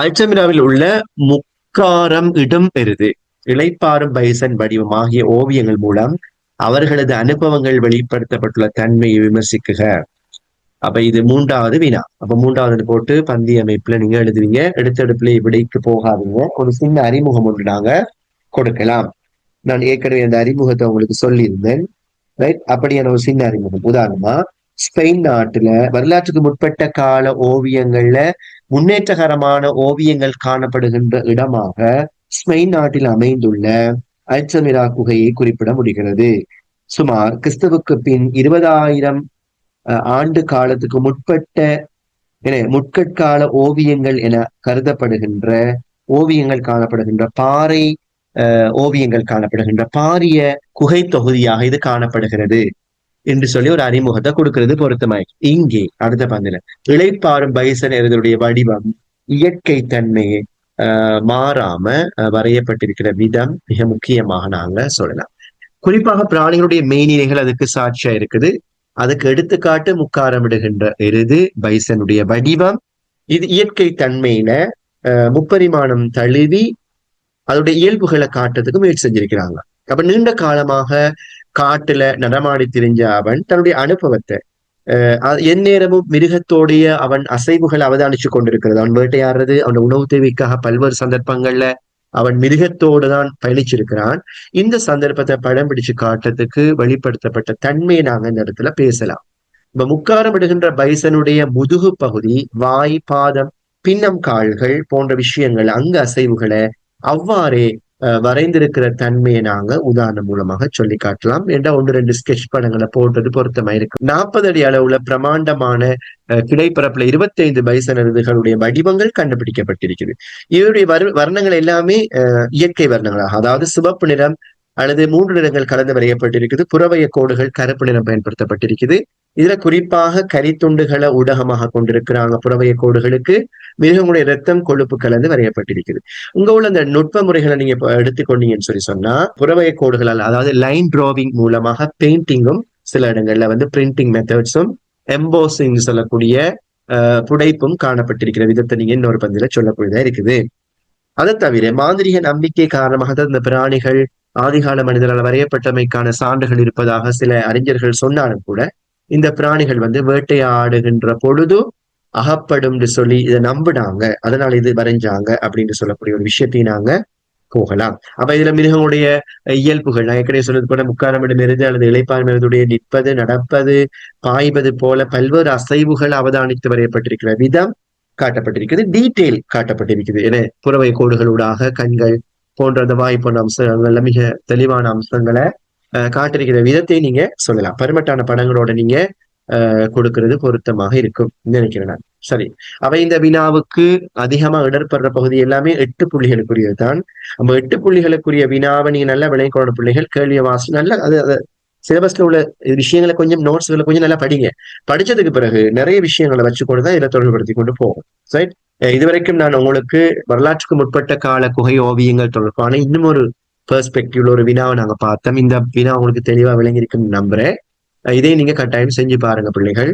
அல்சமிராவில் உள்ள முக்காரம் இடம் பெறுது. இளைப்பாறும் பைசன் வடிவம் ஆகிய ஓவியங்கள் மூலம் அவர்களது அனுபவங்கள் வெளிப்படுத்தப்பட்டுள்ள தன்மையை விமர்சிக்குக. அப்ப இது மூன்றாவது வினா. அப்ப மூன்றாவது போட்டு பந்தி அமைப்புல நீங்க எழுதுவீங்க. எடுத்தெடுப்புல விடைக்கு போகாதீங்க. ஒரு சின்ன அறிமுகம் ஒன்று நாங்க கொடுக்கலாம். நான் ஏற்கனவே அந்த அறிமுகத்தை உங்களுக்கு சொல்லியிருந்தேன். ரைட் அப்படியான ஒரு சின்ன அறிமுகம். உதாரணமா ஸ்பெயின் நாட்டுல வரலாற்றுக்கு முற்பட்ட கால ஓவியங்கள்ல முன்னேற்றகரமான ஓவியங்கள் காணப்படுகின்ற இடமாக ஸ்பெயின் நாட்டில் அமைந்துள்ள அல்சமிரா குகையை குறிப்பிட முடிகிறது. சுமார் கிறிஸ்துவுக்கு பின் இருபதாயிரம் ஆண்டு காலத்துக்கு முற்பட்ட என முற்கட்கால ஓவியங்கள் என கருதப்படுகின்ற ஓவியங்கள் காணப்படுகின்ற பாறை ஓவியங்கள் காணப்படுகின்ற பாரிய குகை தொகுதியாக இது காணப்படுகிறது. என்று சொல்லி ஒரு அறிமுகத்தை கொடுக்கிறது பொருத்தமாய் இங்கே அடுத்த பந்தில இழைப்பாறும் பைசன் இதனுடைய வடிவம் இயற்கை தன்மையை மாறாம வரையப்பட்டிருக்கிற விதம் மிக முக்கியமாக நாங்க சொல்லலாம். குறிப்பாக பிராணிகளுடைய மெய்நிலைகள் அதுக்கு சாட்சியா இருக்குது. அதுக்கு எடுத்துக்காட்டு முக்காரமிடுகின்ற எருது பைசனுடைய வடிவம் இது இயற்கை தன்மையில முப்பரிமாணம் தழுவி அதோடைய இயல்புகளை காட்டுறதுக்கு முயற்சி செஞ்சிருக்கிறாங்க. அப்ப நீண்ட காலமாக காட்டுல நடமாடி திரிஞ்ச அவன் தன்னுடைய அனுபவத்தை எந்நேரமும் மிருகத்தோடைய அவன் அசைவுகளை அவதானிச்சு கொண்டிருக்கிறது. அவன் வேட்டையாடுறது அவன் உணவு தேவைக்காக பல்வேறு சந்தர்ப்பங்கள்ல அவன் மிருகத்தோடு தான் பயணிச்சிருக்கிறான். இந்த சந்தர்ப்பத்தை படம் பிடிச்சு காட்டுறதுக்கு வெளிப்படுத்தப்பட்ட தன்மையை நாங்க இந்த இடத்துல பேசலாம். இப்ப முக்காரமிடுகின்ற பைசனுடைய முதுகு பகுதி வாய் பாதம் பின்னம் கால்கள் போன்ற விஷயங்கள் அங்க அசைவுகளை அவ்வாறே வரைந்திருக்கிற தன்மையை நாங்க உதாரணம் மூலமாக சொல்லி காட்டலாம். என்ற ஒன்று ரெண்டு ஸ்கெச் படங்களை போட்டது பொருத்தமா இருக்கு? நாற்பது அடி அளவுல பிரமாண்டமான கிடைப்பரப்புல இருபத்தி ஐந்து பைசனர்களுடைய வடிவங்கள் கண்டுபிடிக்கப்பட்டிருக்கிறது. இவருடைய வர்ணங்கள் எல்லாமே இயற்கை வர்ணங்களாக அதாவது சிவப்பு நிறம் அல்லது மூன்று நிறங்கள் கலந்து வரையப்பட்டிருக்குது புறவைய கோடுகள் கருப்பு நிறம் பயன்படுத்தப்பட்டிருக்குது இதுல குறிப்பாக கரித்துண்டுகளை ஊடகமாக கொண்டிருக்கிறாங்க புறவைய கோடுகளுக்கு. மிருகங்களுடைய ரத்தம் கொழுப்பு கலந்து வரையப்பட்டிருக்குது. உங்க உள்ள அந்த நுட்ப முறைகளை நீங்க எடுத்துக்கொண்டீங்கன்னு சொல்லி சொன்னா புறவைய கோடுகளால் அதாவது லைன் டிராவிங் மூலமாக பெயிண்டிங்கும் சில இடங்கள்ல வந்து பிரிண்டிங் மெத்தட்ஸும் எம்போசிங் சொல்லக்கூடிய புடைப்பும் காணப்பட்டிருக்கிற விதத்தை நீங்க இன்னொரு பந்தில சொல்லக்கூடியதா இருக்குது. அதை தவிர மாந்திரிக நம்பிக்கை காரணமாக தான் இந்த பிராணிகள் ஆதிகால மனிதரால் வரையப்பட்டமைக்கான சான்றுகள் இருப்பதாக சில அறிஞர்கள் சொன்னாலும் கூட இந்த பிராணிகள் வந்து வேட்டையாடுகின்ற பொழுது அகப்படும் சொல்லி இதை நம்பினாங்க. அதனால இது வரைஞ்சாங்க அப்படின்னு சொல்லக்கூடிய ஒரு விஷயத்தையும் நாங்க போகலாம். அப்ப இதுல மிருகங்களுடைய இயல்புகள் நான் ஏற்கனவே சொன்னது போல முக்காரமிடம் அல்லது இலைப்பான்மையுடைய நிற்பது நடப்பது பாய்வது போல பல்வேறு அசைவுகள் அவதானித்து வரையப்பட்டிருக்கிற விதம் காட்டப்பட்டிருக்கிறது. டீட்டெயில் காட்டப்பட்டிருக்கிறது. என புறவை கோடுகளூடாக கண்கள் போன்ற அந்த வாய் போன்ற அம்சங்கள்ல மிக தெளிவான அம்சங்களை காட்டிருக்கிற விதத்தை நீங்க சொல்லலாம். பருமட்டான படங்களோட நீங்க கொடுக்கிறது பொருத்தமாக இருக்கும் நினைக்கிறேன் நான். சரி. அவை இந்த வினாவுக்கு அதிகமா இடர்படுற பகுதி எல்லாமே எட்டு புள்ளிகளுக்குரியது தான் நம்ம எட்டு புள்ளிகளுக்குரிய வினாவை நீங்க நல்ல விளைக்கோட பிள்ளைகள் கேள்வி வாசி நல்ல அது சிலபஸ்ல உள்ள விஷயங்களை கொஞ்சம் நோட்ஸ்களை கொஞ்சம் நல்லா படிங்க. படிச்சதுக்கு பிறகு நிறைய விஷயங்களை வச்சுக்கொண்டு தான் இதை தொடர்புபடுத்தி கொண்டு போகும் ரைட் இதுவரைக்கும் நான் உங்களுக்கு வரலாற்றுக்கு முற்பட்ட கால குகை ஓவியங்கள் தொடர்பான இன்னும் ஒரு பெர்ஸ்பெக்டிவ்ல ஒரு வினாவை நாங்க பார்த்தோம். இந்த வினா உங்களுக்கு தெளிவா விளங்கியிருக்குன்னு நம்புறேன். இதை நீங்க கட்டாயம் செஞ்சு பாருங்க பிள்ளைகள்.